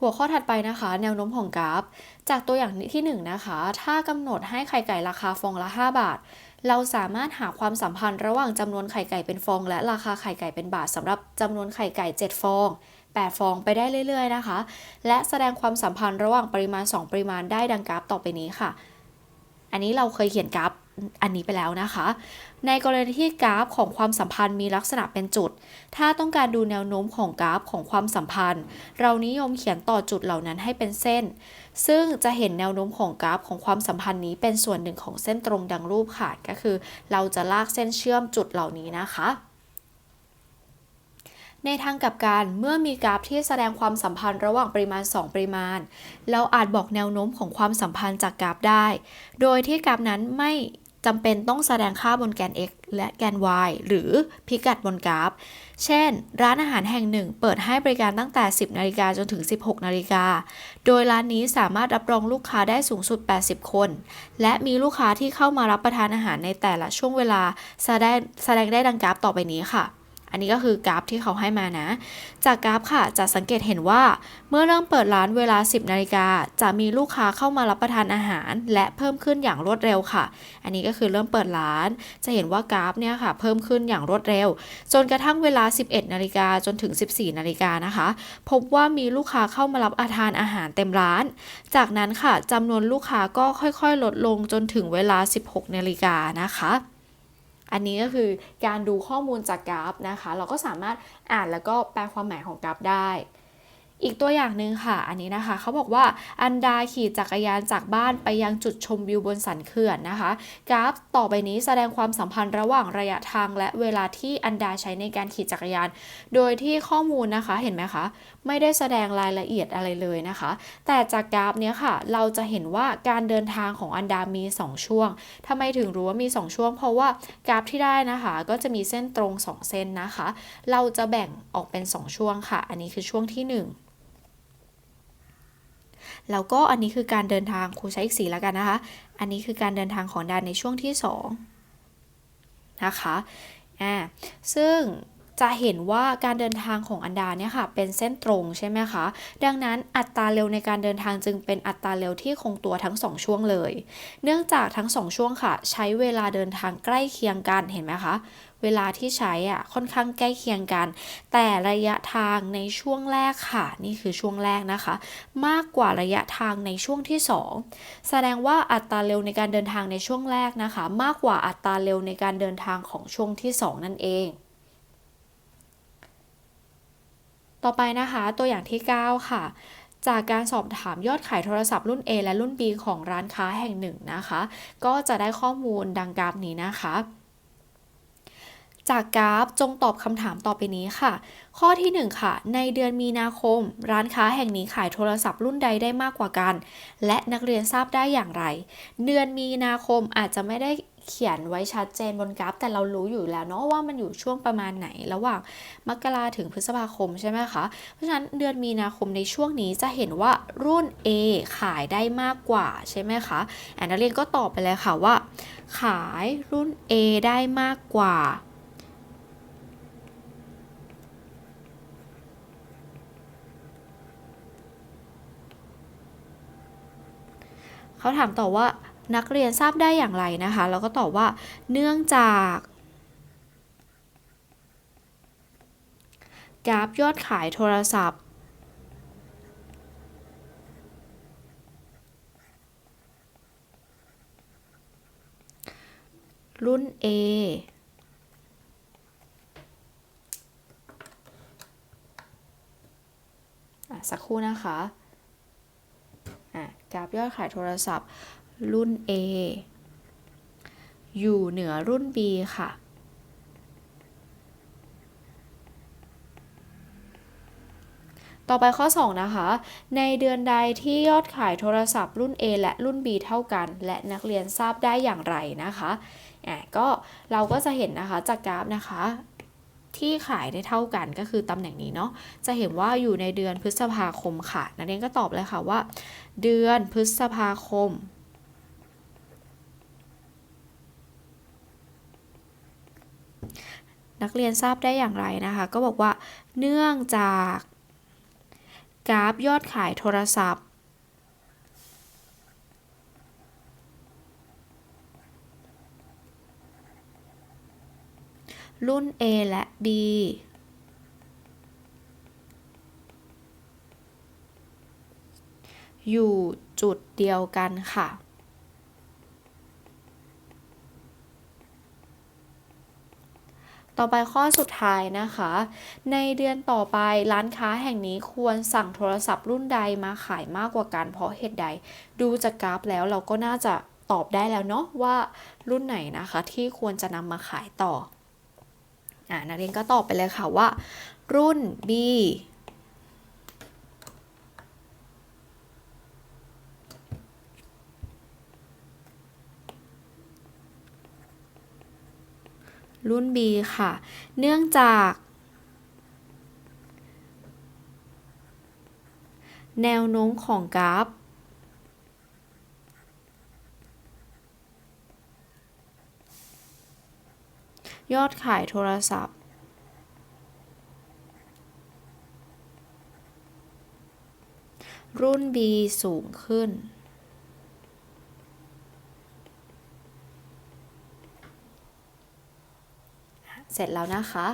หัวข้อถัดไปนะคะ แนวโน้มของกราฟ จากตัวอย่างที่ 1นงนะคะ ถ้ากำหนดให้ไข่ไก่ราคาฟองละ 5 บาท เราสามารถหาความสัมพันธ์ระหว่างจำนวนไข่ไก่เป็นฟอง และราคาไข่ไก่เป็นบาทสำหรับจำนวนไข่ไก่ 7 ฟอง 8 ฟองไปได้เรื่อย ๆ นะคะ และแสดงความสัมพันธ์ระหว่างปริมาณ 2 ปริมาณได้ดังกราฟต่อไปนี้ค่ะ อันนี้เราเคยเขียนกราฟ อันนี้ไปแล้วนะคะ ในกรณีที่กราฟของความสัมพันธ์มีลักษณะเป็นจุด ถ้าต้องการดูแนวโน้มของกราฟของความสัมพันธ์ เรานิยมเขียนต่อจุดเหล่านั้นให้เป็นเส้น ซึ่งจะเห็นแนวโน้มของกราฟของความสัมพันธ์นี้เป็นส่วนหนึ่งของเส้นตรงดังรูปค่ะก็คือ เราจะลากเส้นเชื่อมจุดเหล่านี้นะคะในทางกลับกันเมื่อมีกราฟที่แสดงความสัมพันธ์ระหว่างปริมาณ 2 ปริมาณ เราอาจบอกแนวโน้มของความสัมพันธ์จากกราฟได้ โดยที่กราฟนั้นไม่ จำเป็นต้องแสดงค่าบนแกน x และแกน y หรือพิกัดบนกราฟ เช่น ร้านอาหารแห่งหนึ่ง เปิดให้บริการตั้งแต่ 10 นาฬิกาจนถึง 16 นาฬิกา โดยร้านนี้สามารถรับรองลูกค้าได้สูงสุด 80 คน และมีลูกค้าที่เข้ามารับประทานอาหารในแต่ละช่วงเวลา แสดงแสดงได้ดังกราฟต่อไปนี้ค่ะ อันนี้ก็คือกราฟที่เขาให้มานะ จากกราฟค่ะจะสังเกตเห็นว่า เมื่อเริ่มเปิดร้านเวลา 10 นาฬิกาจะมีลูกค้าเข้ามารับประทานอาหาร และเพิ่มขึ้นอย่างรวดเร็วค่ะ อันนี้ก็คือเริ่มเปิดร้าน จะเห็นว่ากราฟเนี่ยค่ะ เพิ่มขึ้นอย่างรวดเร็ว จนกระทั่งเวลา 11 นาฬิกาจนถึง 14 นาฬิกานะคะ พบว่ามีลูกค้าเข้ามารับอาทานอาหารเต็มร้าน จากนั้นค่ะจำนวนลูกค้าก็ค่อยๆ ลดลงจนถึงเวลา 16 นาฬิกานะคะ อันนี้ก็คือการดูข้อมูลจากกราฟนะคะ เราก็สามารถอ่านแล้วก็แปลความหมายของกราฟได้ อีกตัวอย่างหนึ่งค่ะ อันนี้นะคะ เขาบอกว่าอันดาขี่จักรยานจากบ้านไปยังจุดชมวิวบนสันเขื่อนนะคะ กราฟต่อไปนี้แสดงความสัมพันธ์ระหว่างระยะทางและเวลาที่อันดาใช้ในการขี่จักรยาน โดยที่ข้อมูลนะคะเห็นไหมคะ ไม่ได้แสดงรายละเอียดอะไรเลยนะคะ แต่จากกราฟเนี้ยค่ะ เราจะเห็นว่าการเดินทางของอันดามี 2 ช่วงทำไมถึงรู้ว่ามี 2 ช่วง เพราะว่ากราฟที่ได้นะคะ ก็จะมีเส้นตรง 2 เส้นนะคะ เราจะแบ่งออกเป็น 2 ช่วงค่ะ อันนี้คือช่วงที่ 1 แล้วก็อันนี้คือการเดินทางครูใช้อีกสีแล้วกันนะคะ อันนี้คือการเดินทางของดานในช่วงที่ 2 นะคะอ่าซึ่ง จะเห็นว่าการเดินทางของอันดาเนี่ยค่ะเป็นเส้นตรงใช่ไหมคะดังนั้นอัตราเร็วในการเดินทางจึงเป็นอัตราเร็วที่คงตัวทั้ง 2 ช่วงเลย เนื่องจากทั้ง 2 ช่วงค่ะ ใช้เวลาเดินทางใกล้เคียงกันเห็นไหมคะเวลาที่ใช้อะค่อนข้างใกล้เคียงกัน แต่ระยะทางในช่วงแรกค่ะ นี่คือช่วงแรกนะคะ มากกว่าระยะทางในช่วงที่ 2 แสดงว่าอัตราเร็วในการเดินทางในช่วงแรกนะคะ มากกว่าอัตราเร็วในการเดินทางของช่วงที่ 2 นั่นเอง ต่อไปนะคะตัวอย่างที่ 9 ค่ะ จากการสอบถามยอดขายโทรศัพท์รุ่น A และรุ่น B ของร้านค้าแห่งหนึ่งนะคะ ก็จะได้ข้อมูลดังกราฟนี้นะคะจากกราฟจงตอบคำถามต่อไปนี้ค่ะ ข้อที่ 1 ค่ะ ในเดือนมีนาคม ร้านค้าแห่งนี้ขายโทรศัพท์รุ่นใดได้มากกว่ากัน และนักเรียนทราบได้อย่างไร เดือนมีนาคมอาจจะไม่ได้ เขียนไว้ชัดเจนบนกราฟ แต่เรารู้อยู่แล้วเนาะว่ามันอยู่ช่วงประมาณไหนระหว่างมกราถึงพฤษภาคมใช่ไหมคะ เพราะฉะนั้นเดือนมีนาคมในช่วงนี้จะเห็นว่ารุ่น A ขายได้มากกว่าใช่ไหมคะแอนนักเรียนก็ตอบไปเลยค่ะว่า ขายรุ่น A ได้มากกว่าเขาถามต่อว่า นักเรียนทราบได้อย่างไรนะคะ เราก็ตอบว่า เนื่องจากกราฟยอดขายโทรศัพท์ รุ่น A สักครู่นะคะกราฟยอดขายโทรศัพท์ รุ่น A อยู่เหนือรุ่น B ค่ะ ต่อไปข้อ 2 นะคะ ในเดือนใดที่ยอดขายโทรศัพท์รุ่น A และรุ่น B เท่ากัน และนักเรียนทราบได้อย่างไรนะคะอ่ก็เราก็จะเห็นนะคะจากกราฟนะคะที่ขายได้เท่ากันก็คือตำแหน่งนี้เนาะ จะเห็นว่าอยู่ในเดือนพฤษภาคมค่ะ นักเรียนก็ตอบเลยค่ะว่า เดือนพฤษภาคม นักเรียนทราบได้อย่างไรนะคะ ก็บอกว่าเนื่องจากกราฟยอดขายโทรศัพท์ รุ่น A และ B อยู่จุดเดียวกันค่ะ ต่อไปข้อสุดท้ายนะคะ ในเดือนต่อไปร้านค้าแห่งนี้ควรสั่งโทรศัพท์รุ่นใดมาขายมากกว่ากันเพราะเหตุใด ดูจากกราฟแล้วเราก็น่าจะตอบได้แล้วเนาะว่ารุ่นไหนนะคะ ที่ควรจะนำมาขายต่ออนักเรียนก็ตอบไปเลยค่ะว่า รุ่น B รุ่น B ค่ะ เนื่องจาก แนวโน้มของกราฟ ยอดขายโทรศัพท์ รุ่น B สูงขึ้น เสร็จแล้วนะคะ